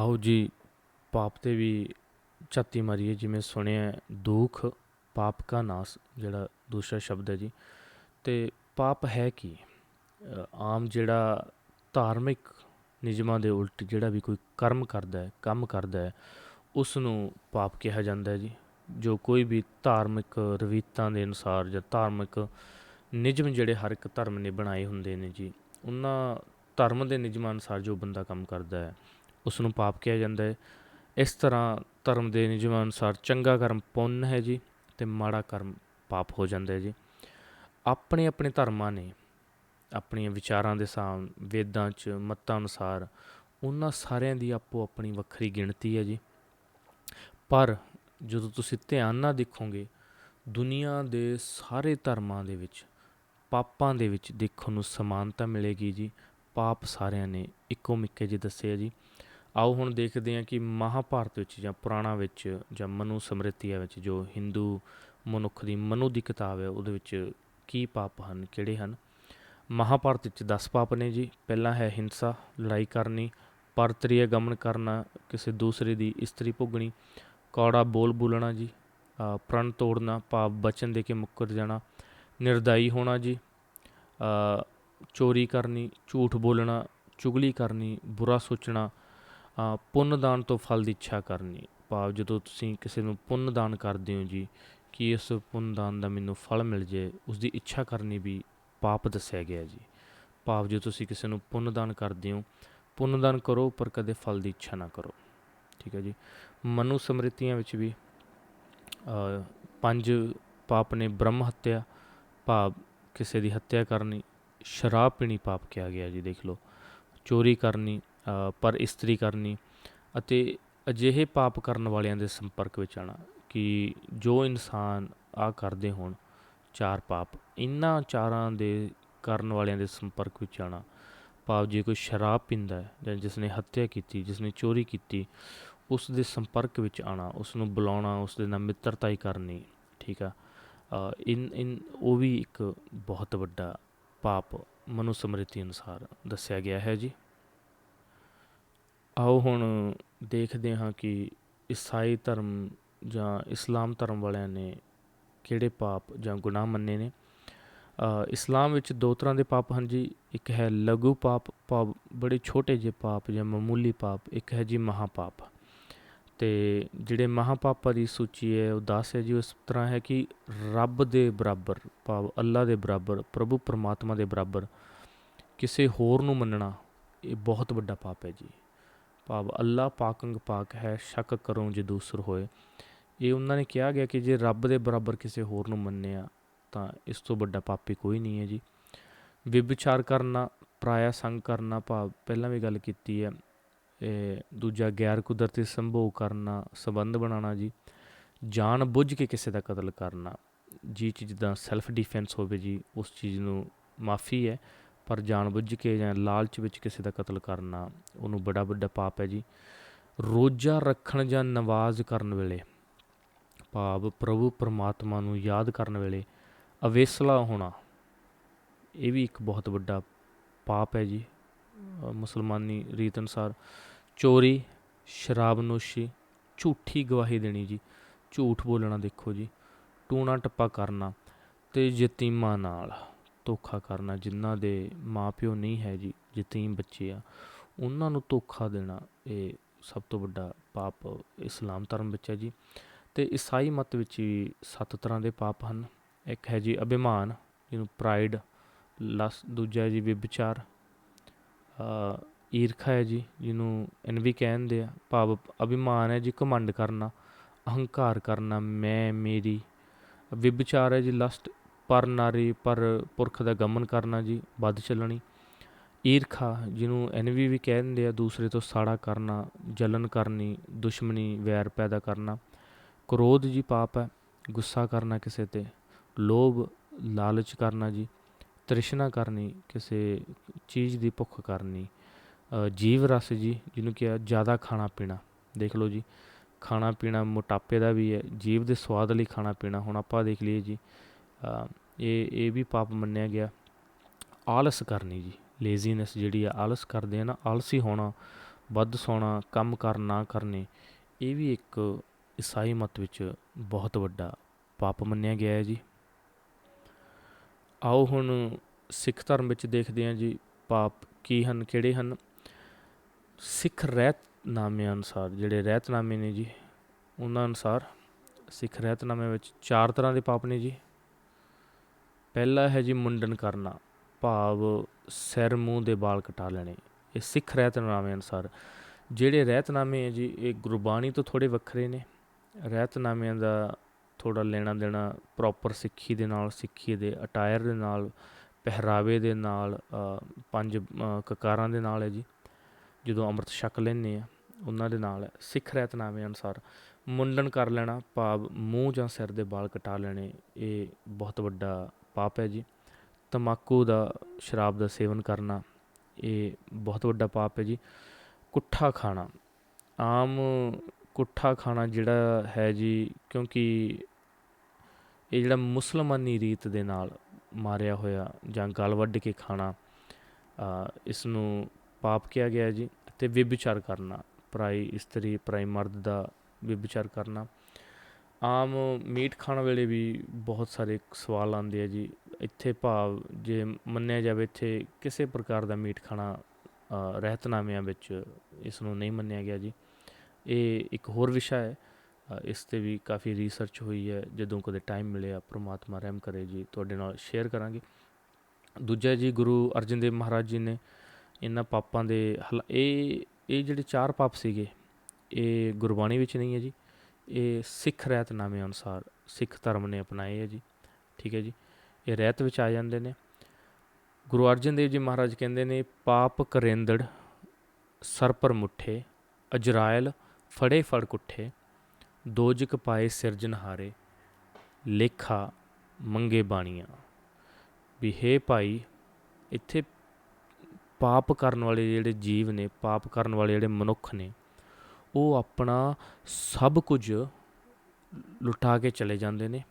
ਆਓ ਜੀ, ਪਾਪ ਤੇ ਵੀ ਝਾਤੀ ਮਾਰੀਏ, ਜਿਵੇਂ ਸੁਣਿਆ ਦੁੱਖ, ਪਾਪ ਕਾ ਨਾਸ, ਜਿਹੜਾ ਦੂਸਰਾ ਸ਼ਬਦ ਹੈ ਜੀ। ਤੇ ਪਾਪ ਹੈ ਕੀ? ਆਮ ਜਿਹੜਾ ਧਾਰਮਿਕ ਨਿਯਮਾਂ ਦੇ ਉਲਟ ਜਿਹੜਾ ਵੀ ਕੋਈ ਕਰਮ ਕਰਦਾ ਹੈ, ਕੰਮ ਕਰਦਾ ਹੈ ਉਸ ਨੂੰ ਪਾਪ ਕਿਹਾ ਜਾਂਦਾ ਹੈ ਜੀ। ਜੋ ਕੋਈ ਵੀ ਧਾਰਮਿਕ ਰਵੀਤਾਂ ਦੇ ਅਨੁਸਾਰ ਜਾਂ ਧਾਰਮਿਕ ਨਿਯਮ ਜਿਹੜੇ ਹਰ ਇੱਕ ਧਰਮ ਨੇ ਬਣਾਏ ਹੁੰਦੇ ਨੇ ਜੀ, ਉਹਨਾਂ ਧਰਮ ਦੇ ਨਿਯਮਾਂ ਅਨੁਸਾਰ ਜੋ ਬੰਦਾ ਕੰਮ ਕਰਦਾ ਹੈ ਉਸ ਨੂੰ ਪਾਪ ਕਿਹਾ ਜਾਂਦਾ ਹੈ। ਇਸ ਤਰ੍ਹਾਂ ਧਰਮ ਦੇ ਨਿਯਮਾਂ ਅਨੁਸਾਰ ਚੰਗਾ ਕਰਮ ਪੁੰਨ ਹੈ ਜੀ ਤੇ ਮਾੜਾ ਕਰਮ ਪਾਪ ਹੋ ਜਾਂਦਾ ਹੈ ਜੀ। ਆਪਣੇ ਆਪਣੇ ਧਰਮਾਂ ਨੇ ਆਪਣੀਆਂ ਵਿਚਾਰਾਂ ਦੇ ਸਾਹ ਵੇਦਾਂ 'ਚ ਮਤਾਂ ਅਨੁਸਾਰ ਉਹਨਾਂ ਸਾਰਿਆਂ ਦੀ ਆਪੋ ਆਪਣੀ ਵੱਖਰੀ ਗਿਣਤੀ ਹੈ ਜੀ। ਪਰ ਜਦੋਂ ਤੁਸੀਂ ਧਿਆਨ ਨਾਲ ਦੇਖੋਗੇ, ਦੁਨੀਆ ਦੇ ਸਾਰੇ ਧਰਮਾਂ ਦੇ ਵਿੱਚ, ਪਾਪਾਂ ਦੇ ਵਿੱਚ ਦੇਖਣ ਨੂੰ ਸਮਾਨਤਾ ਮਿਲੇਗੀ ਜੀ। ਪਾਪ ਸਾਰਿਆਂ ਨੇ ਇੱਕੋ ਮਿੱਕੇ ਜਿਹੇ ਦੱਸੇ ਆ ਜੀ। ਆਓ ਹੁਣ ਦੇਖਦੇ ਹਾਂ ਕਿ ਮਹਾਭਾਰਤ ਵਿੱਚ ਜਾਂ ਪੁਰਾਣਾ ਵਿੱਚ ਜਾਂ ਮਨੂ ਸਮ੍ਰਿਤੀਆਂ ਵਿੱਚ ਜੋ ਹਿੰਦੂ ਮਨੁੱਖ ਦੀ ਮਨੂ ਦੀ ਕਿਤਾਬ ਹੈ, ਉਹਦੇ ਵਿੱਚ ਕੀ ਪਾਪ ਹਨ, ਕਿਹੜੇ ਹਨ? ਮਹਾਭਾਰਤ ਵਿੱਚ 10 ਪਾਪ ਨੇ ਜੀ। ਪਹਿਲਾ ਹੈ ਹਿੰਸਾ, ਲੜਾਈ ਕਰਨੀ ਪਰਤਰੀਏ ਗਮਨ ਕਰਨਾ, ਕਿਸੇ ਦੂਸਰੇ ਦੀ ਇਸਤਰੀ ਭੁਗਣੀ, ਕੌੜਾ ਬੋਲ ਬੋਲਣਾ ਜੀ ਪ੍ਰਣ ਤੋੜਨਾ ਭਾਵ ਬਚਨ ਦੇ ਕੇ ਮੁੱਕਰ ਜਾਣਾ, ਨਿਰਦਈ ਹੋਣਾ ਜੀ ਚੋਰੀ ਕਰਨੀ, ਝੂਠ ਬੋਲਣਾ, ਚੁਗਲੀ ਕਰਨੀ, ਬੁਰਾ ਸੋਚਣਾ ਪੁੰਨ ਦਾਨ ਤੋਂ ਫਲ ਦੀ ਇੱਛਾ ਕਰਨੀ। ਭਾਵ ਜਦੋਂ ਤੁਸੀਂ ਕਿਸੇ ਨੂੰ ਪੁੰਨ ਦਾਨ ਕਰਦੇ ਹੋ ਜੀ, ਕਿ ਇਸ ਪੁੰਨ ਦਾਨ ਦਾ ਮੈਨੂੰ ਫਲ ਮਿਲ ਜੇ ਉਸ ਦੀ ਇੱਛਾ ਕਰਨੀ ਵੀ ਪਾਪ ਦੱਸਿਆ ਗਿਆ ਜੀ। ਭਾਵ ਜੇ ਤੁਸੀਂ ਕਿਸੇ ਨੂੰ ਪੁੰਨ ਦਾਨ ਕਰਦੇ ਹੋ ਪੁੰਨ ਦਾਨ ਕਰੋ, ਪਰ ਕਦੇ ਫਲ ਦੀ ਇੱਛਾ ਨਾ ਕਰੋ। ਠੀਕ ਹੈ ਜੀ। ਮਨੂ ਸਮ੍ਰਿਤੀਆਂ ਵਿੱਚ ਵੀ ਪੰਜ ਪਾਪ ਨੇ ਬ੍ਰਹਮ ਹੱਤਿਆ, ਭਾਵ ਕਿਸੇ ਦੀ ਹੱਤਿਆ ਕਰਨੀ, ਸ਼ਰਾਬ ਪੀਣੀ ਪਾਪ ਕਿਹਾ ਗਿਆ ਜੀ, ਦੇਖ ਲਓ। ਚੋਰੀ ਕਰਨੀ ਪਰ ਇਸਤਰੀ ਕਰਨੀ ਅਤੇ ਅਜਿਹੇ ਪਾਪ ਕਰਨ ਵਾਲਿਆਂ ਦੇ ਸੰਪਰਕ ਵਿੱਚ ਆਣਾ ਕਿ ਜੋ ਇਨਸਾਨ ਆ ਕਰਦੇ ਹੋਣ, ਚਾਰ ਪਾਪ, ਇਨ੍ਹਾਂ ਚਾਰਾਂ ਦੇ ਕਰਨ ਵਾਲਿਆਂ ਦੇ ਸੰਪਰਕ ਵਿੱਚ ਆਣਾ ਭਾਵ ਜੇ ਕੋਈ ਸ਼ਰਾਬ ਪੀਂਦਾ ਹੈ ਜਾਂ ਜਿਸ ਨੇ ਹੱਤਿਆ ਕੀਤੀ ਜਿਸ ਨੇ ਚੋਰੀ ਕੀਤੀ, ਉਸ ਦੇ ਸੰਪਰਕ ਵਿੱਚ ਆਣਾ ਉਸ ਨੂੰ ਬੁਲਾਉਣਾ ਉਸ ਦੇ ਨਾਲ ਮਿੱਤਰਤਾ ਹੀ ਕਰਨੀ, ਠੀਕ ਆ? ਇਨ ਇਨ, ਉਹ ਵੀ ਇੱਕ ਬਹੁਤ ਵੱਡਾ ਪਾਪ ਮਨੋਸਮ੍ਰਿਤੀ ਅਨੁਸਾਰ ਦੱਸਿਆ ਗਿਆ ਹੈ ਜੀ। ਆਓ ਹੁਣ ਦੇਖਦੇ ਹਾਂ ਕਿ ਈਸਾਈ ਧਰਮ ਜਾਂ ਇਸਲਾਮ ਧਰਮ ਵਾਲਿਆਂ ਨੇ ਕਿਹੜੇ ਪਾਪ ਜਾਂ ਗੁਨਾਹ ਮੰਨੇ ਨੇ। ਇਸਲਾਮ ਵਿੱਚ ਦੋ ਤਰ੍ਹਾਂ ਦੇ ਪਾਪ ਹਨ ਜੀ। ਇੱਕ ਹੈ ਲਘੂ ਪਾਪ ਭਾਵ ਬੜੇ ਛੋਟੇ ਜਿਹੇ ਪਾਪ ਜਾਂ ਮਾਮੂਲੀ ਪਾਪ। ਇੱਕ ਹੈ ਜੀ ਮਹਾਪਾਪ। ਤੇ ਜਿਹੜੇ ਮਹਾਪਾਪਾਂ ਦੀ ਸੂਚੀ ਹੈ, ਉਹ 10 ਹੈ ਜੀ, ਉਸ ਤਰ੍ਹਾਂ ਹੈ ਕਿ ਰੱਬ ਦੇ ਬਰਾਬਰ, ਭਾਵ ਅੱਲਾ ਦੇ ਬਰਾਬਰ, ਪ੍ਰਭੂ ਪਰਮਾਤਮਾ ਦੇ ਬਰਾਬਰ ਕਿਸੇ ਹੋਰ ਨੂੰ ਮੰਨਣਾ ਇਹ ਬਹੁਤ ਵੱਡਾ ਪਾਪ ਹੈ ਜੀ। ਭਾਵ ਅੱਲਾ ਪਾਕੰਗ ਪਾਕ ਹੈ, ਸ਼ੱਕ ਕਰੋ ਜੇ ਦੂਸਰ ਹੋਏ। ਇਹ ਉਹਨਾਂ ਨੇ ਕਿਹਾ ਗਿਆ ਕਿ ਜੇ ਰੱਬ ਦੇ ਬਰਾਬਰ ਕਿਸੇ ਹੋਰ ਨੂੰ ਮੰਨਿਆ ਤਾਂ ਇਸ ਤੋਂ ਵੱਡਾ ਪਾਪੀ ਕੋਈ ਨਹੀਂ ਹੈ ਜੀ। ਵਿਭਚਾਰ ਕਰਨਾ, ਪਰਾਇਆ ਸੰਗ ਕਰਨਾ ਭਾਵ ਪਹਿਲਾਂ ਵੀ ਗੱਲ ਕੀਤੀ ਹੈ, ਇਹ ਦੂਜਾ ਗੈਰ ਕੁਦਰਤੀ ਸੰਭੋਗ ਕਰਨਾ, ਸਬੰਧ ਬਣਾਉਣਾ ਜੀ। ਜਾਣ ਬੁੱਝ ਕੇ ਕਿਸੇ ਦਾ ਕਤਲ ਕਰਨਾ, ਜੀ ਚੀਜ਼ ਦਾ ਸੈਲਫ ਡਿਫੈਂਸ ਹੋਵੇ ਜੀ, ਉਸ ਚੀਜ਼ ਨੂੰ ਮਾਫੀ ਹੈ। ਪਰ ਜਾਣ ਬੁੱਝ ਕੇ ਜਾਂ ਲਾਲਚ ਵਿੱਚ ਕਿਸੇ ਦਾ ਕਤਲ ਕਰਨਾ, ਉਹਨੂੰ ਬੜਾ ਵੱਡਾ ਪਾਪ ਹੈ ਜੀ। ਰੋਜ਼ਾ ਰੱਖਣ ਜਾਂ ਨਵਾਜ਼ ਕਰਨ ਵੇਲੇ, ਭਾਵ ਪ੍ਰਭੂ ਪਰਮਾਤਮਾ ਨੂੰ ਯਾਦ ਕਰਨ ਵੇਲੇ ਅਵੇਸਲਾ ਹੋਣਾ, ਇਹ ਵੀ ਇੱਕ ਬਹੁਤ ਵੱਡਾ ਪਾਪ ਹੈ ਜੀ। ਮੁਸਲਮਾਨੀ ਰੀਤ ਅਨੁਸਾਰ ਚੋਰੀ ਸ਼ਰਾਬਨੋਸ਼ੀ ਝੂਠੀ ਗਵਾਹੀ ਦੇਣੀ ਜੀ। ਝੂਠ ਬੋਲਣਾ ਦੇਖੋ ਜੀ ਟੂਣਾ ਟੱਪਾ ਕਰਨਾ ਤੇ ਯਤੀਮਾਂ ਨਾਲ। ਧੋਖਾ ਕਰਨਾ ਜਿਨ੍ਹਾਂ ਦੇ ਮਾਪਿਓ ਨਹੀਂ ਹੈ ਜੀ ਯਤੀਮ ਬੱਚੇ ਆ ਉਹਨਾਂ ਨੂੰ ਧੋਖਾ ਦੇਣਾ ਇਹ ਸਭ ਤੋਂ ਵੱਡਾ ਪਾਪ ਇਸਲਾਮ ਧਰਮ ਵਿੱਚ ਹੈ ਜੀ। ਤੇ ਈਸਾਈ ਮਤ ਵਿੱਚ ਵੀ ਸੱਤ ਤਰ੍ਹਾਂ ਦੇ ਪਾਪ ਹਨ। ਇੱਕ ਹੈ ਜੀ ਅਭਿਮਾਨ ਜਿਹਨੂੰ ਪ੍ਰਾਈਡ ਲਸ ਦੂਜਾ ਹੈ ਜੀ ਵਿਭਚਾਰ। ਅ, ਈਰਖਾ ਹੈ ਜੀ ਜਿਹਨੂੰ ਐਨਵੀ ਕਹਿੰਦੇ ਆ। ਭਾਵ ਅਭਿਮਾਨ ਹੈ ਜੀ ਘਮੰਡ ਕਰਨਾ ਅਹੰਕਾਰ ਕਰਨਾ ਮੈਂ ਮੇਰੀ। ਵਿਭਚਾਰ ਹੈ ਜੀ ਲਸਟ ਪਰ ਨਾਰੀ, ਪਰ ਪੁਰਖ ਦਾ ਗਮਨ ਕਰਨਾ ਜੀ, ਵੱਧ ਚੱਲਣੀ। ਈਰਖਾ, ਜਿਹਨੂੰ ਐਨਵੀ ਵੀ ਕਹਿੰਦੇ ਆ, ਦੂਸਰੇ ਤੋਂ ਸਾੜਾ ਕਰਨਾ, ਜਲਨ ਕਰਨੀ, ਦੁਸ਼ਮਣੀ, ਵੈਰ ਪੈਦਾ ਕਰਨਾ। ਕ੍ਰੋਧ ਜੀ ਪਾਪ ਹੈ, ਗੁੱਸਾ ਕਰਨਾ ਕਿਸੇ ਤੇ। ਲੋਭ, ਲਾਲਚ ਕਰਨਾ ਜੀ। ਤ੍ਰਿਸ਼ਨਾ ਕਰਨੀ, ਕਿਸੇ ਚੀਜ਼ ਦੀ ਭੁੱਖ ਕਰਨੀ। ਜੀਵ ਰਸ ਜੀ, ਜਿਹਨੂੰ ਕਿਹਾ ਜ਼ਿਆਦਾ ਖਾਣਾ ਪੀਣਾ। ਦੇਖ ਲਓ ਜੀ, ਖਾਣਾ ਪੀਣਾ ਮੋਟਾਪੇ ਦਾ ਵੀ ਹੈ, ਜੀਵ ਦੇ ਸਵਾਦ ਲਈ ਖਾਣਾ ਪੀਣਾ। ਹੁਣ ਆਪਾਂ ਦੇਖ ਲਈਏ ਜੀ ਇਹ ਇਹ ਵੀ ਪਾਪ ਮੰਨਿਆ ਗਿਆ। ਆਲਸ ਕਰਨੀ ਜੀ ਲੇਜ਼ੀਨੈਸ ਜਿਹੜੀ ਆ, ਆਲਸ ਕਰਦੇ ਆ ਨਾ, ਆਲਸੀ ਹੋਣਾ, ਵੱਧ ਸੌਣਾ, ਕੰਮ ਕਾਰ ਨਾ ਕਰਨੇ, ਇਹ ਵੀ ਇੱਕ ਈਸਾਈ ਮਤ ਵਿੱਚ ਬਹੁਤ ਵੱਡਾ ਪਾਪ ਮੰਨਿਆ ਗਿਆ ਹੈ ਜੀ। ਆਓ ਹੁਣ ਸਿੱਖ ਧਰਮ ਵਿੱਚ ਦੇਖਦੇ ਹਾਂ ਜੀ, ਪਾਪ ਕੀ ਹਨ, ਕਿਹੜੇ ਹਨ? ਸਿੱਖ ਰਹਿਤਨਾਮੇ ਅਨੁਸਾਰ, ਜਿਹੜੇ ਰਹਿਤਨਾਮੇ ਨੇ ਜੀ, ਉਹਨਾਂ ਅਨੁਸਾਰ ਸਿੱਖ ਰਹਿਤਨਾਮੇ ਵਿੱਚ ਚਾਰ ਤਰ੍ਹਾਂ ਦੇ ਪਾਪ ਨੇ ਜੀ। ਪਹਿਲਾ ਹੈ ਜੀ ਮੁੰਡਨ ਕਰਨਾ। ਭਾਵ ਸਿਰ ਮੂੰਹ ਦੇ ਵਾਲ ਕਟਾ ਲੈਣੇ। ਇਹ ਸਿੱਖ ਰਹਿਤਨਾਮੇ ਅਨੁਸਾਰ। ਜਿਹੜੇ ਰਹਿਤਨਾਮੇ ਹੈ ਜੀ, ਇਹ ਗੁਰਬਾਣੀ ਤੋਂ ਥੋੜੇ ਵੱਖਰੇ ਨੇ। ਰਹਿਤਨਾਮਿਆਂ ਦਾ ਥੋੜਾ ਲੈਣਾ ਦੇਣਾ ਪ੍ਰੋਪਰ ਸਿੱਖੀ ਦੇ ਨਾਲ, ਸਿੱਖੀ ਦੇ ਅਟਾਇਰ ਦੇ ਨਾਲ, ਪਹਿਰਾਵੇ ਦੇ ਨਾਲ ਪੰਜ ਕਕਾਰਾਂ ਦੇ ਨਾਲ ਹੈ ਜੀ। ਜਦੋਂ ਅੰਮ੍ਰਿਤ ਛਕ ਲੈਂਦੇ ਆ ਉਹਨਾਂ ਦੇ ਨਾਲ। ਹੈ ਸਿੱਖ ਰਹਿਤਨਾਮੇ ਅਨੁਸਾਰ ਮੁੰਡਨ ਕਰ ਲੈਣਾ। ਭਾਵ ਮੂੰਹ ਜਾਂ ਸਿਰ ਦੇ ਵਾਲ ਕਟਾ ਲੈਣੇ। ਇਹ ਬਹੁਤ ਵੱਡਾ ਪਾਪ ਹੈ ਜੀ। ਤਮਾਕੂ ਦਾ ਸ਼ਰਾਬ ਦਾ ਸੇਵਨ ਕਰਨਾ, ਇਹ ਬਹੁਤ ਵੱਡਾ ਪਾਪ ਹੈ ਜੀ। ਕੁੱਠਾ ਖਾਣਾ, ਆਮ ਕੁੱਠਾ ਖਾਣਾ ਜਿਹੜਾ ਹੈ ਜੀ, ਕਿਉਂਕਿ ਇਹ ਜਿਹੜਾ ਮੁਸਲਮਾਨੀ ਰੀਤ ਦੇ ਨਾਲ ਮਾਰਿਆ ਹੋਇਆ ਜਾਂ ਗਲ ਵੱਢ ਕੇ ਖਾਣਾ ਇਸ ਨੂੰ ਪਾਪ ਕਿਹਾ ਗਿਆ ਜੀ ਤੇ ਵਿਭਚਾਰ ਕਰਨਾ, ਪਰਾਈ ਇਸਤਰੀ, ਪਰਾਈ ਮਰਦ ਦਾ ਵਿਭਚਾਰ ਕਰਨਾ। ਆਮ ਮੀਟ ਖਾਣ ਵੇਲੇ ਵੀ ਬਹੁਤ ਸਾਰੇ ਸਵਾਲ ਆਉਂਦੇ ਆ ਜੀ। ਇੱਥੇ ਭਾਵ ਜੇ ਮੰਨਿਆ ਜਾਵੇ ਇੱਥੇ ਕਿਸੇ ਪ੍ਰਕਾਰ ਦਾ ਮੀਟ ਖਾਣਾ ਰਹਿਤਨਾਮਿਆਂ ਵਿੱਚ ਇਸ ਨੂੰ ਨਹੀਂ ਮੰਨਿਆ ਗਿਆ ਜੀ। ਇਹ ਇੱਕ ਹੋਰ ਵਿਸ਼ਾ ਹੈ। ਇਸ ਤੇ ਵੀ ਕਾਫੀ ਰਿਸਰਚ ਹੋਈ ਹੈ। ਜਦੋਂ ਕਦੇ ਟਾਈਮ ਮਿਲਿਆ, ਪ੍ਰਮਾਤਮਾ ਰਹਿਮ ਕਰੇ ਜੀ। ਤੁਹਾਡੇ ਨਾਲ ਸ਼ੇਅਰ ਕਰਾਂਗੇ। ਦੂਜਾ ਜੀ, ਗੁਰੂ ਅਰਜਨ ਦੇਵ ਮਹਾਰਾਜ ਜੀ ਨੇ ਇਹਨਾਂ ਪਾਪਾਂ ਦੇ ਹਲ, ਇਹ ਇਹ ਜਿਹੜੇ ਚਾਰ ਪਾਪ ਸੀਗੇ, ਇਹ ਗੁਰਬਾਣੀ ਵਿੱਚ ਨਹੀਂ ਹੈ ਜੀ। ਇਹ ਸਿੱਖ ਰਹਿਤਨਾਮੇ ਅਨੁਸਾਰ ਸਿੱਖ ਧਰਮ ਨੇ ਅਪਣਾਏ ਹੈ ਜੀ, ਠੀਕ ਹੈ ਜੀ। ਇਹ ਰਹਿਤ ਵਿੱਚ ਆ ਜਾਂਦੇ ਨੇ। ਗੁਰੂ ਅਰਜਨ ਦੇਵ ਜੀ ਮਹਾਰਾਜ ਕਹਿੰਦੇ ਨੇ, ਪਾਪ ਕਰੇਂਦੜ, ਸਰ ਪਰ ਮੁੱਠੇ, ਅਜਰਾਇਲ ਫੜੇ ਫੜ ਕੁੱਠੇ, ਦੋਜਕ ਪਾਏ ਸਿਰਜਨਹਾਰੇ ਲੇਖਾ ਮੰਗੇ ਬਾਣੀਆਂ। ਵੀ ਹੇ ਭਾਈ, ਇੱਥੇ ਪਾਪ ਕਰਨ ਵਾਲੇ ਜਿਹੜੇ ਜੀਵ ਨੇ, ਪਾਪ ਕਰਨ ਵਾਲੇ ਜਿਹੜੇ ਮਨੁੱਖ ਨੇ ਉਹ ਆਪਣਾ ਸਭ ਕੁਝ ਲੁਟਾ ਕੇ ਚਲੇ ਜਾਂਦੇ ਨੇ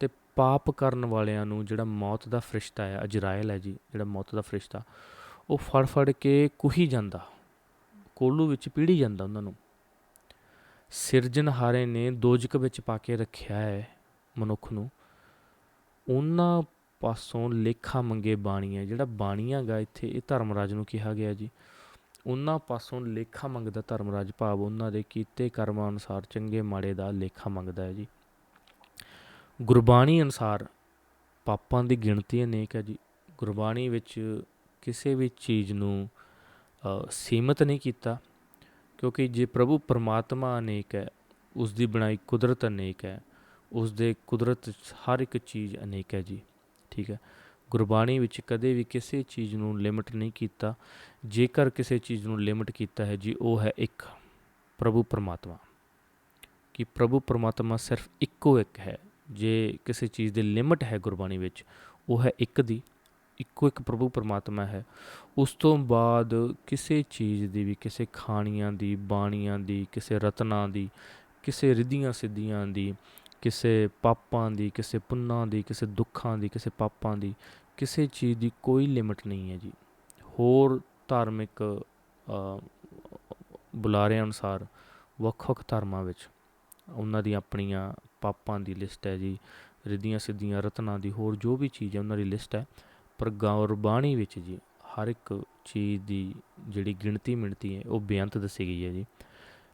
ਤੇ ਪਾਪ ਕਰਨ ਵਾਲਿਆਂ ਨੂੰ ਜਿਹੜਾ ਮੌਤ ਦਾ ਫਰਿਸ਼ਤਾ ਹੈ, ਅਜਰਾਇਲ ਹੈ ਜੀ, ਜਿਹੜਾ ਮੌਤ ਦਾ ਫਰਿਸ਼ਤਾ, ਉਹ ਫੜ ਫੜ ਕੇ ਕੁਹੀ ਜਾਂਦਾ, ਕੋਲੂ ਵਿੱਚ ਪੀੜੀ ਜਾਂਦਾ ਉਹਨਾਂ ਨੂੰ। ਸਿਰਜਣਹਾਰੇ ਨੇ ਦੋਜਕ ਵਿੱਚ ਪਾ ਕੇ ਰੱਖਿਆ ਹੈ ਮਨੁੱਖ ਨੂੰ। ਉਹਨਾਂ ਪਾਸੋਂ ਲੇਖਾ ਮੰਗੇ ਬਾਣੀਆਂ, ਜਿਹੜਾ ਬਾਣੀਆਂ ਗਾ ਇੱਥੇ, ਇਹ ਧਰਮਰਾਜ ਨੂੰ ਕਿਹਾ ਗਿਆ ਜੀ। ਉਹਨਾਂ ਪਾਸੋਂ ਲੇਖਾ ਮੰਗਦਾ ਧਰਮਰਾਜ ਭਾਵ ਉਹਨਾਂ ਦੇ ਕੀਤੇ ਕਰਮਾਂ ਅਨੁਸਾਰ ਚੰਗੇ ਮਾੜੇ ਦਾ ਲੇਖਾ ਮੰਗਦਾ ਹੈ ਜੀ। ਗੁਰਬਾਣੀ ਅਨੁਸਾਰ ਪਾਪਾਂ ਦੀ ਗਿਣਤੀ ਅਨੇਕ ਹੈ ਜੀ। ਗੁਰਬਾਣੀ ਵਿੱਚ ਕਿਸੇ ਵੀ ਚੀਜ਼ ਨੂੰ ਅ, ਸੀਮਤ ਨਹੀਂ ਕੀਤਾ ਕਿਉਂਕਿ ਜੇ ਪ੍ਰਭੂ ਪਰਮਾਤਮਾ ਅਨੇਕ ਹੈ ਉਸ ਦੀ ਬਣਾਈ ਕੁਦਰਤ ਅਨੇਕ ਹੈ ਉਸ ਦੇ ਕੁਦਰਤ 'ਚ ਹਰ ਇੱਕ ਚੀਜ਼ ਅਨੇਕ ਹੈ ਜੀ। ਠੀਕ ਹੈ। ਗੁਰਬਾਣੀ ਵਿੱਚ ਕਦੇ ਵੀ ਕਿਸੇ ਚੀਜ਼ ਨੂੰ ਲਿਮਟ ਨਹੀਂ ਕੀਤਾ। ਜੇਕਰ ਕਿਸੇ ਚੀਜ਼ ਨੂੰ ਲਿਮਟ ਕੀਤਾ ਹੈ ਜੀ, ਉਹ ਹੈ ਇੱਕ, ਪ੍ਰਭੂ ਪਰਮਾਤਮਾ। ਕਿ ਪ੍ਰਭੂ ਪਰਮਾਤਮਾ ਸਿਰਫ ਇੱਕੋ ਇੱਕ ਹੈ। ਜੇ ਕਿਸੇ ਚੀਜ਼ ਦੀ ਲਿਮਟ ਹੈ ਗੁਰਬਾਣੀ ਵਿੱਚ, ਉਹ ਹੈ ਇੱਕ ਦੀ, ਇੱਕੋ ਇੱਕ ਪ੍ਰਭੂ ਪਰਮਾਤਮਾ ਹੈ। ਉਸ ਤੋਂ ਬਾਅਦ ਕਿਸੇ ਚੀਜ਼ ਦੀ ਵੀ, ਕਿਸੇ ਖਾਣੀਆਂ ਦੀ, ਬਾਣੀਆਂ ਦੀ, ਕਿਸੇ ਰਤਨਾਂ ਦੀ, ਕਿਸੇ ਰਿੱਧੀਆਂ ਸਿੱਧੀਆਂ ਦੀ ਕਿਸੇ ਪਾਪਾਂ ਦੀ ਕਿਸੇ ਪੁੰਨਾਂ ਦੀ ਕਿਸੇ ਦੁੱਖਾਂ ਦੀ ਕਿਸੇ ਪਾਪਾਂ ਦੀ ਕਿਸੇ ਚੀਜ਼ ਦੀ ਕੋਈ ਲਿਮਟ ਨਹੀਂ ਹੈ ਜੀ। ਹੋਰ ਧਾਰਮਿਕ ਅ, ਬੁਲਾਰਿਆਂ ਅਨੁਸਾਰ ਵੱਖ-ਵੱਖ ਧਰਮਾਂ ਵਿੱਚ ਉਹਨਾਂ ਦੀ ਆਪਣੀਆਂ ਪਾਪਾਂ ਦੀ ਲਿਸਟ ਹੈ ਜੀ ਰਿੱਧੀਆਂ ਸਿੱਧੀਆਂ ਰਤਨਾਂ ਦੀ ਹੋਰ ਜੋ ਵੀ ਚੀਜ਼ ਹੈ ਉਹਨਾਂ ਦੀ ਲਿਸਟ ਹੈ। ਪਰ ਗੁਰਬਾਣੀ ਵਿੱਚ ਜੀ ਹਰ ਇੱਕ ਚੀਜ਼ ਦੀ ਜਿਹੜੀ ਗਿਣਤੀ ਮਿਣਤੀ ਹੈ ਉਹ ਬੇਅੰਤ ਦੱਸੀ ਗਈ ਹੈ ਜੀ।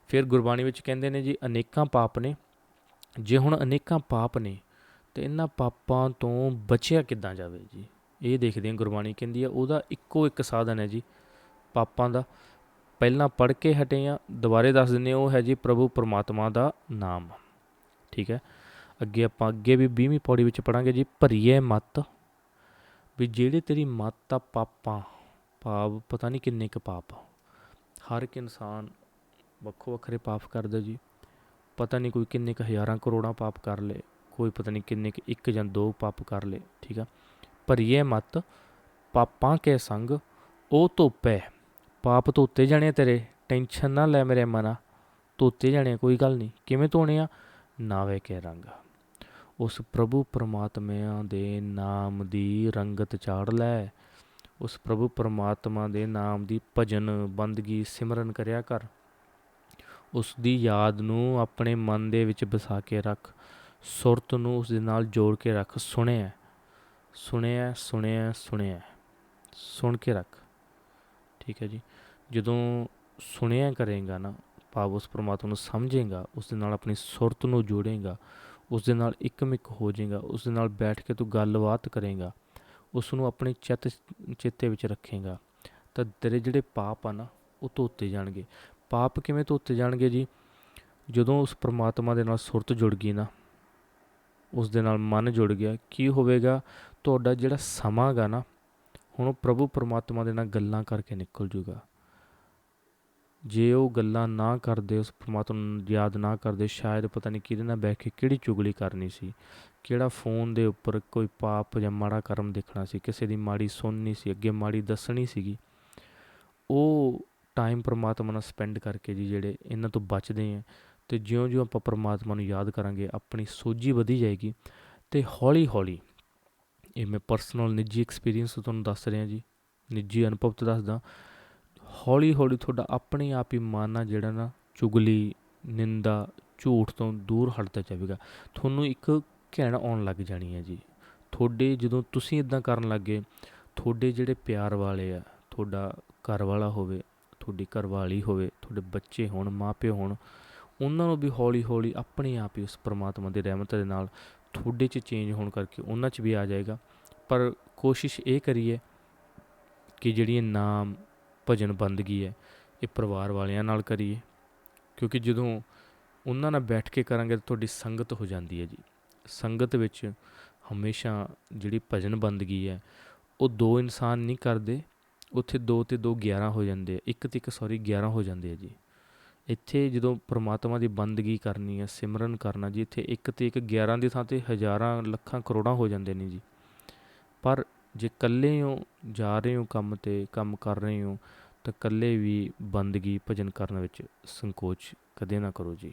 ਫਿਰ ਗੁਰਬਾਣੀ ਵਿੱਚ ਕਹਿੰਦੇ ਨੇ ਜੀ ਅਨੇਕਾਂ ਪਾਪ ਨੇ ਜੇ ਹੁਣ ਅਨੇਕਾਂ ਪਾਪ ਨੇ, ਤੇ ਇਹਨਾਂ ਪਾਪਾਂ ਤੋਂ ਬਚਿਆ ਕਿੱਦਾਂ ਜਾਵੇ ਜੀ? ਇਹ ਦੇਖਦੇ ਹਾਂ ਗੁਰਬਾਣੀ ਕਹਿੰਦੀ ਹੈ ਉਹਦਾ ਇੱਕੋ ਇੱਕ ਸਾਧਨ ਹੈ ਜੀ, ਪਾਪਾਂ ਦਾ। ਪਹਿਲਾਂ ਪੜ੍ਹ ਕੇ ਹਟੇ ਆ ਦੁਬਾਰੇ ਦੱਸ ਦਿੰਦੇ ਉਹ ਹੈ ਜੀ ਪ੍ਰਭੂ ਪਰਮਾਤਮਾ ਦਾ ਨਾਮ। ਠੀਕ ਹੈ? ਅੱਗੇ ਆਪਾਂ ਅੱਗੇ ਵੀ 20ਵੀਂ ਪੌੜੀ ਵਿੱਚ ਪੜਾਂਗੇ ਜੀ, ਭਰੀਏ ਮਤ। ਵੀ ਜਿਹੜੇ ਤੇਰੀ ਮਤ ਆ ਪਾਪਾਂ, ਪਾਪ ਪਤਾ ਨਹੀਂ ਕਿੰਨੇ ਕੁ ਪਾਪ ਹਰ ਇੱਕ ਇਨਸਾਨ ਵੱਖੋ ਵੱਖਰੇ ਪਾਪ ਕਰਦਾ ਜੀ। ਪਤਾ ਨਹੀਂ ਕੋਈ ਕਿੰਨੇ ਕੁ ਹਜ਼ਾਰਾਂ ਕਰੋੜਾਂ ਪਾਪ ਕਰ ਲੇ ਕੋਈ ਪਤਾ ਨਹੀਂ ਕਿੰਨੇ ਕੁ ਇੱਕ ਜਾਂ ਦੋ ਪਾਪ ਕਰ ਲੇ ਠੀਕ ਆ? ਭਰੀਏ ਮਤ ਪਾਪਾਂ ਕੇ ਸੰਗ ਉਹ ਧੋਪੇ। ਪਾਪ ਧੋਤੇ ਜਾਣੇ ਤੇਰੇ ਟੈਨਸ਼ਨ ਨਾ ਲੈ ਮੇਰੇ ਮਨਾ। ਧੋਤੇ ਜਾਣੇ ਆ, ਕੋਈ ਗੱਲ ਨਹੀਂ। ਕਿਵੇਂ ਧੋਣੇ ਆ? ਨਾਵੇ ਕੇ ਰੰਗ। ਉਸ ਪ੍ਰਭੂ ਪਰਮਾਤਮਾ ਦੇ ਨਾਮ ਦੀ ਰੰਗਤ ਚਾੜ ਲੈ। ਉਸ ਪ੍ਰਭੂ ਪਰਮਾਤਮਾ ਦੇ ਨਾਮ ਦੀ ਭਜਨ ਬੰਦਗੀ ਸਿਮਰਨ ਕਰਿਆ ਕਰ। ਉਸ ਦੀ ਯਾਦ ਨੂੰ ਆਪਣੇ ਮਨ ਦੇ ਵਿੱਚ ਵਸਾ ਕੇ ਰੱਖ, ਸੁਰਤ ਨੂੰ ਉਸ ਦੇ ਨਾਲ ਜੋੜ ਕੇ ਰੱਖ। ਸੁਣਿਆ ਸੁਣਿਆ ਸੁਣਿਆ ਸੁਣਿਆ, ਸੁਣ ਕੇ ਰੱਖ। ਠੀਕ ਹੈ ਜੀ। ਜਦੋਂ ਸੁਣਿਆ ਕਰੇਗਾ ਨਾ, ਭਾਵ ਉਸ ਪਰਮਾਤਮਾ ਨੂੰ ਸਮਝੇਗਾ ਉਸ ਦੇ ਨਾਲ ਆਪਣੀ ਸੁਰਤ ਨੂੰ ਜੋੜੇਗਾ ਉਸ ਦੇ ਨਾਲ ਇੱਕਮਿਕ ਹੋ ਜਾਏਗਾ ਉਸ ਦੇ ਨਾਲ ਬੈਠ ਕੇ ਤੂੰ ਗੱਲਬਾਤ ਕਰੇਗਾ ਉਸ ਨੂੰ ਆਪਣੇ ਚਿੱਤ, ਚਿੱਤੇ ਵਿੱਚ ਰੱਖੇਗਾ, ਤਾਂ ਤੇਰੇ ਜਿਹੜੇ ਪਾਪ ਆ ਨਾ, ਉਹ ਧੋਤੇ ਜਾਣਗੇ। ਪਾਪ ਕਿਵੇਂ ਧੋਤੇ ਜਾਣਗੇ ਜੀ? ਜਦੋਂ ਉਸ ਪਰਮਾਤਮਾ ਦੇ ਨਾਲ ਸੁਰਤ ਜੁੜ ਗਈ ਨਾ, ਉਸ ਦੇ ਨਾਲ ਮਨ ਜੁੜ ਗਿਆ, ਕੀ ਹੋਵੇਗਾ? ਤੁਹਾਡਾ ਜਿਹੜਾ ਸਮਾਂ ਗਾ ਨਾ, ਹੁਣ ਉਹ ਪ੍ਰਭੂ ਪਰਮਾਤਮਾ ਦੇ ਨਾਲ ਗੱਲਾਂ ਕਰਕੇ ਨਿਕਲ ਜੂਗਾ। ਜੇ ਉਹ ਗੱਲਾਂ ਨਾ ਕਰਦੇ, ਉਸ ਪਰਮਾਤਮਾ ਨੂੰ ਯਾਦ ਨਾ ਕਰਦੇ, ਸ਼ਾਇਦ ਪਤਾ ਨਹੀਂ ਕਿਹਦੇ ਨਾਲ ਬਹਿ ਕੇ ਕਿਹੜੀ ਚੁਗਲੀ ਕਰਨੀ ਸੀ, ਕਿਹੜਾ ਫੋਨ ਦੇ ਉੱਪਰ ਕੋਈ ਪਾਪ ਜਾਂ ਮਾੜਾ ਕਰਮ ਦੇਖਣਾ ਸੀ, ਕਿਸੇ ਦੀ ਮਾੜੀ ਸੁਣਨੀ ਸੀ, ਅੱਗੇ ਮਾੜੀ ਦੱਸਣੀ ਸੀਗੀ, ਉਹ ਟਾਈਮ ਪਰਮਾਤਮਾ ਨਾਲ ਸਪੈਂਡ ਕਰਕੇ ਜੀ ਜਿਹੜੇ ਇਹਨਾਂ ਤੋਂ ਬਚਦੇ ਆ, ਤੇ ਜਿਉਂ-ਜਿਉਂ ਆਪਾਂ ਪਰਮਾਤਮਾ ਨੂੰ ਯਾਦ ਕਰਾਂਗੇ, ਆਪਣੀ ਸੋਝੀ ਵਧੀ ਜਾਏਗੀ ਤੇ ਹੌਲੀ-ਹੌਲੀ, ਇਹ ਮੈਂ ਪਰਸਨਲ ਨਿੱਜੀ ਐਕਸਪੀਰੀਅੰਸ ਤੁਹਾਨੂੰ ਦੱਸ ਰਿਹਾ ਜੀ, ਨਿੱਜੀ ਅਨੁਭਵ ਤੋਂ ਦੱਸਦਾ, ਹੌਲੀ-ਹੌਲੀ ਤੁਹਾਡਾ ਆਪਣੇ ਆਪ ਹੀ ਮਨ ਆ ਜਿਹੜਾ ਨਾ ਚੁਗਲੀ, ਨਿੰਦਾ, ਝੂਠ ਤੋਂ ਦੂਰ ਹਟਦਾ ਜਾਵੇਗਾ। ਤੁਹਾਨੂੰ ਇੱਕ ਘੈਣ ਆਉਣ ਲੱਗ ਜਾਣੀ ਹੈ ਜੀ। ਤੁਹਾਡੇ ਜਦੋਂ ਤੁਸੀਂ ਇਦਾਂ ਕਰਨ ਲੱਗੇ ਤੁਹਾਡੇ ਜਿਹੜੇ ਪਿਆਰ ਵਾਲੇ ਆ, ਤੁਹਾਡਾ ਘਰ ਵਾਲਾ ਹੋਵੇ ਤੁਹਾਡੀ ਘਰਵਾਲੀ ਹੋਵੇ, ਤੁਹਾਡੇ ਬੱਚੇ ਹੋਣ, ਮਾਪਿਓ ਹੋਣ, ਉਹਨਾਂ ਨੂੰ ਵੀ ਹੌਲੀ-ਹੌਲੀ ਆਪਣੇ ਆਪ ਹੀ ਉਸ ਪਰਮਾਤਮਾ ਦੀ ਰਹਿਮਤ ਦੇ ਨਾਲ ਤੁਹਾਡੇ 'ਚ ਚੇਂਜ ਹੋਣ ਕਰਕੇ ਉਹਨਾਂ 'ਚ ਵੀ ਆ ਜਾਏਗਾ। ਪਰ ਕੋਸ਼ਿਸ਼ ਇਹ ਕਰੀਏ ਕਿ ਜਿਹੜੀ ਇਹ ਨਾਮ ਭਜਨ ਬੰਦਗੀ ਹੈ, ਇਹ ਪਰਿਵਾਰ ਵਾਲਿਆਂ ਨਾਲ ਕਰੀਏ। ਕਿਉਂਕਿ ਜਦੋਂ ਉਹਨਾਂ ਨਾਲ ਬੈਠ ਕੇ ਕਰਾਂਗੇ ਤਾਂ ਤੁਹਾਡੀ ਸੰਗਤ ਹੋ ਜਾਂਦੀ ਹੈ ਜੀ। ਸੰਗਤ ਵਿੱਚ ਹਮੇਸ਼ਾ ਜਿਹੜੀ ਭਜਨ ਬੰਦਗੀ ਹੈ, ਉਹ ਦੋ ਇਨਸਾਨ ਨਹੀਂ ਕਰਦੇ ਉੱਥੇ ਦੋ ਤੇ ਦੋ 11 ਹੋ ਜਾਂਦੇ ਆ। ਇੱਕ ਤੇ ਇੱਕ ਸੌਰੀ 11 ਹੋ ਜਾਂਦੇ ਆ ਜੀ। ਇੱਥੇ ਜਦੋਂ ਪ੍ਰਮਾਤਮਾ ਦੀ ਬੰਦਗੀ ਕਰਨੀ ਹੈ ਸਿਮਰਨ ਕਰਨਾ ਜੀ, ਇੱਥੇ ਇੱਕ ਤੇ ਇੱਕ 11 ਦੀ ਥਾਂ ਤੇ ਹਜ਼ਾਰਾਂ, ਲੱਖਾਂ, ਕਰੋੜਾਂ ਹੋ ਜਾਂਦੇ ਨੇ ਜੀ। ਪਰ ਜੇ ਇਕੱਲੇ ਹੋ ਜਾ ਰਹੇ ਹੋ ਕੰਮ ਤੇ, ਕੰਮ ਕਰ ਰਹੇ ਹੋ, ਤਾਂ ਇਕੱਲੇ ਵੀ ਬੰਦਗੀ ਭਜਨ ਕਰਨ ਵਿੱਚ ਸੰਕੋਚ ਕਦੇ ਨਾ ਕਰੋ ਜੀ।